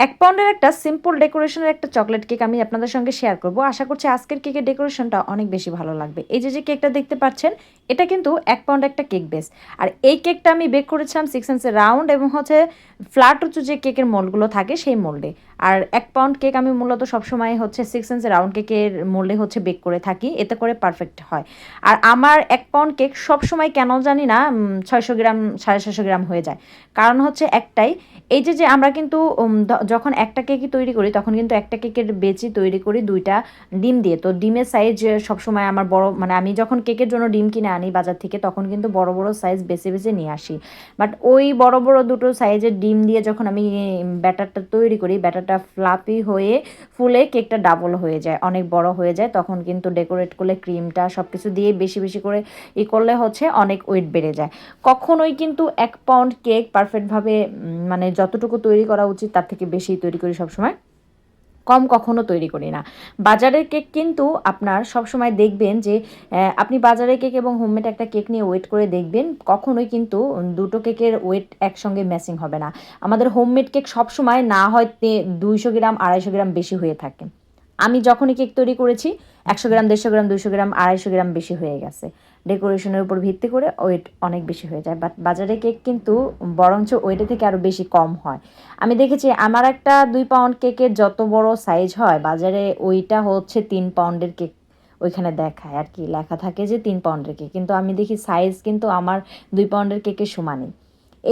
এক পাউন্ডের একটা সিম্পল ডেকোরেশনের একটা চকলেট কেক আমি আপনাদের সঙ্গে শেয়ার করব। আশা করছি আজকের কেকের ডেকোরেশনটা অনেক বেশি ভালো লাগবে। এই যে যে কেকটা দেখতে পাচ্ছেন, এটা কিন্তু এক পাউন্ড একটা কেক বেস আর এই কেকটা আমি বেক করেছিলাম সিক্স ইঞ্চের রাউন্ড এবং হচ্ছে ফ্ল্যাট উঁচু যে কেকের মোল্ডগুলো থাকে, সেই মোল্ডে আর এক পাউন্ড কেক আমি মূলত সবসময় হচ্ছে সিক্স ইঞ্চের রাউন্ড কেকের মোল্ডে হচ্ছে বেক করে থাকি, এতে করে পারফেক্ট হয়। আর আমার এক পাউন্ড কেক সবসময় কেন জানি না ছয়শো গ্রাম, সাড়ে ছশো গ্রাম হয়ে যায়। কারণ হচ্ছে একটাই, এই যে যে আমরা কিন্তু যখন একটা কেকই তৈরি করি, তখন কিন্তু একটা কেকের বেচি তৈরি করি দুইটা ডিম দিয়ে। তো ডিমের সাইজ সবসময় আমার বড় মানে আমি যখন কেকের জন্য ডিম কিনে আনি বাজার থেকে, তখন কিন্তু বড় বড় সাইজ বেছে বেছে নিয়ে আসি। বাট ওই বড় বড় দুটো সাইজের ডিম দিয়ে যখন আমি ব্যাটারটা তৈরি করি ব্যাটারটা ফ্লাপি হয়ে ফুলে কেকটা ডাবল হয়ে যায়, অনেক বড় হয়ে যায়। তখন কিন্তু ডেকোরেট করলে ক্রিমটা সব কিছু দিয়ে বেশি বেশি করে ই করলে হচ্ছে অনেক ওয়েট বেড়ে যায়। কখনোই কিন্তু এক পাউন্ড কেক পারফেক্টভাবে মানে যতটুকু তৈরি করা উচিত তার থেকে বেশি তৈরি করি সবসময়। কম কখনো তৈরি করি না। বাজারের কেক কিন্তু আপনার সবসময় দেখবেন যে আপনি বাজারের কেক এবং হোমমেড একটা কেক নিয়ে ওয়েট করে দেখবেন, কখনোই কিন্তু দুটো কেকের ওয়েট একসঙ্গে ম্যাচিং হবে না। আমাদের হোমমেড কেক সবসময় না হয় দুইশো গ্রাম, আড়াইশো গ্রাম বেশি হয়ে থাকে। আমি যখনই কেক তৈরি করেছি, একশো গ্রাম, দেড়শো গ্রাম দুশো গ্রাম, আড়াইশো গ্রাম বেশি হয়ে গেছে। ডেকোরেশনের উপর ভিত্তি করে ওয়েট অনেক বেশি হয়ে যায়। বাট বাজারে কেক কিন্তু বরঞ্চ ওয়েটের থেকে আরও বেশি কম হয়। আমি দেখেছি আমার একটা দুই পাউন্ড কেকের যত বড় সাইজ হয়, বাজারে ওইটা হচ্ছে তিন পাউন্ডের কেক ওইখানে দেখায় আর কি। লেখা থাকে যে তিন পাউন্ডের কেক। কিন্তু আমি দেখি সাইজ কিন্তু আমার দুই পাউন্ডের কেকের সমানই।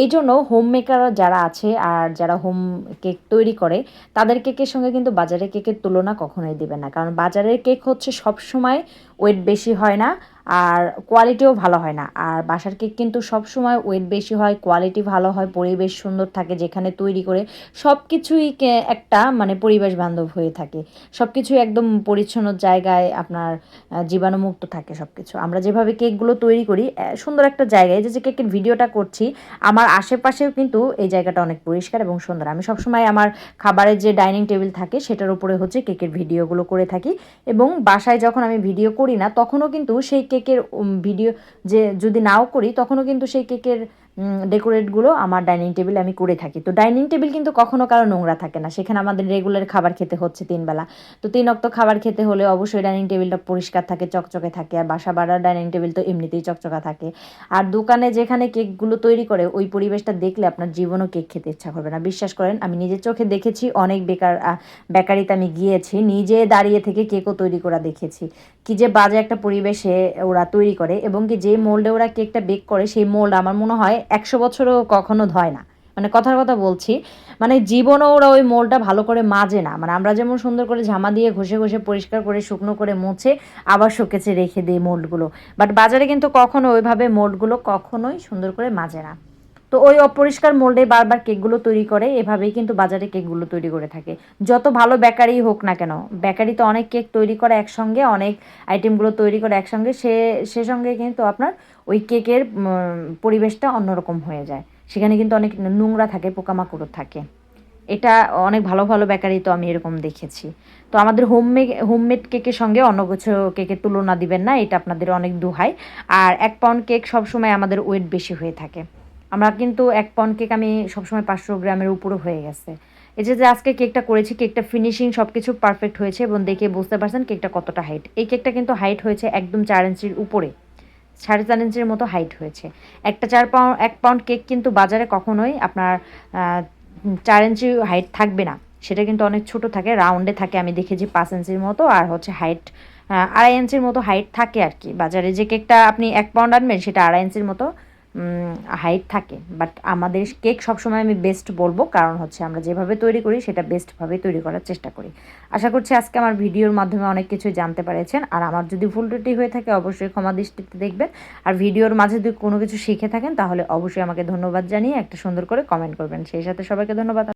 এই জন্য হোম মেকার যারা আছে আর যারা হোম কেক তৈরি করে, তাদের কেকের সঙ্গে কিন্তু বাজারের কেকের তুলনা কখনোই দেবে না। কারণ বাজারের কেক হচ্ছে সব সময় ওয়েট বেশি হয় না আর কোয়ালিটিও ভালো হয় না। আর বাসার কেক কিন্তু সব সময় ওয়েট বেশি হয় কোয়ালিটি ভালো হয়, পরিবেশ সুন্দর থাকে যেখানে তৈরি করে সব কিছুই একটা মানে পরিবেশ বান্ধব হয়ে থাকে। সব কিছুই একদম পরিচ্ছন্ন জায়গায় আপনার জীবাণুমুক্ত থাকে সব কিছু আমরা যেভাবে কেকগুলো তৈরি করি সুন্দর একটা জায়গায় যে যে কেকের ভিডিওটা করছি, আমার আশেপাশেও কিন্তু এই জায়গাটা অনেক পরিষ্কার এবং সুন্দর। আমি সবসময় আমার খাবারের যে ডাইনিং টেবিল থাকে, সেটার উপরে হচ্ছে কেকের ভিডিওগুলো করে থাকি এবং বাসায় যখন আমি ভিডিও করি না, তখনও কিন্তু সেই কেকের ভিডিও যে যদি নাও করি তখনও কিন্তু সেই কেকের ডেকোরেটগুলো আমার ডাইনিং টেবিলে আমি করে থাকি। তো ডাইনিং টেবিল কিন্তু কখনো কারও নোংরা থাকে না। সেখানে আমাদের রেগুলার খাবার খেতে হচ্ছে তিনবেলা তো তিন অক্ত খাবার খেতে হলে অবশ্যই ডাইনিং টেবিলটা পরিষ্কার থাকে, চকচকে থাকে। আর বাসা বাড়ার ডাইনিং টেবিল তো এমনিতেই চকচকা থাকে। আর দোকানে যেখানে কেকগুলো তৈরি করে, ওই পরিবেশটা দেখলে আপনার জীবনও কেক খেতে ইচ্ছা করবে না। বিশ্বাস করেন, আমি নিজের চোখে দেখেছি, অনেক বেকার বেকারিতে আমি গিয়েছি, নিজে দাঁড়িয়ে থেকে কেকও তৈরি করা দেখেছি। কি যে বাজে একটা পরিবেশে ওরা তৈরি করে, এবং কি যে মোল্ডে ওরা কেকটা বেক করে, সেই মোল্ড আমার মনে হয় একশো বছরও কখনো ধয় না। মানে কথার কথা বলছি মানে জীবনও ওরা ওই মোলটা ভালো করে মাজে না। মানে আমরা যেমন সুন্দর করে ঝামা দিয়ে ঘষে ঘষে পরিষ্কার করে শুকনো করে মুছে আবার শুকেছে রেখে দিই মোল্ডগুলো বাট বাজারে কিন্তু কখনো ওইভাবে মোল্ডগুলো কখনোই সুন্দর করে মাজে না। তো ওই অপরিষ্কার মোল্ডে বারবার কেকগুলো তৈরি করে, এভাবেই কিন্তু বাজারে কেকগুলো তৈরি করে থাকে। যত ভালো বেকারি হোক না কেন, বেকারি তো অনেক কেক তৈরি করে একসঙ্গে, অনেক আইটেমগুলো তৈরি করে একসঙ্গে, সে সে সঙ্গে কিন্তু আপনার ওই কেকের পরিবেশটা অন্যরকম হয়ে যায়। সেখানে কিন্তু অনেক নোংরা থাকে পোকামাকড় থাকে। এটা অনেক ভালো ভালো বেকারি তো আমি এরকম দেখেছি। তো আমাদের হোমমে, হোমমেড কেকের সঙ্গে অন্য কিছু কেকের তুলনা দিবেন না, এটা আপনাদের অনেক দুহাই। আর এক পাউন্ড কেক সবসময় আমাদের ওয়েট বেশি হয়ে থাকে। আমরা কিন্তু এক পাউন্ড কেক আমি সবসময় পাঁচশো গ্রামের উপরে হয়ে গেছে। এই যে আজকে কেকটা করেছি, কেকটা ফিনিশিং সব কিছু পারফেক্ট হয়েছে এবং দেখে বুঝতে পারছেন কেকটা কতটা হাইট এই কেকটা কিন্তু হাইট হয়েছে একদম চার ইঞ্চির উপরে, সাড়ে চার ইঞ্চির মতো হাইট হয়েছে। একটা চার পাউন্ড এক পাউন্ড কেক কিন্তু বাজারে কখনোই আপনার চার ইঞ্চি হাইট থাকবে না। সেটা কিন্তু অনেক ছোট থাকে রাউন্ডে থাকে, আমি দেখেছি পাঁচ ইঞ্চির মতো আর হচ্ছে হাইট আড়াই ইঞ্চির মতো হাইট থাকে আর কি। বাজারে যে কেকটা আপনি এক পাউন্ড আনবেন সেটা আড়াই ইঞ্চির মতো হাইট থাকে। বাট আমাদের কেক সবসময় আমি বেস্ট বলব, কারণ হচ্ছে আমরা যেভাবে তৈরি করি, সেটা বেস্টভাবে তৈরি করার চেষ্টা করি। আশা করছি আজকে আমার ভিডিওর মাধ্যমে অনেক কিছু জানতে পেরেছেন। আর আমার যদি ভুল ত্রুটি হয়ে থাকে, অবশ্যই ক্ষমা দৃষ্টিতে দেখবেন। আর ভিডিওর মাঝে যদি কোনো কিছু শিখে থাকেন, তাহলে অবশ্যই আমাকে ধন্যবাদ জানিয়ে একটা সুন্দর করে কমেন্ট করবেন। সেই সাথে সবাইকে ধন্যবাদ।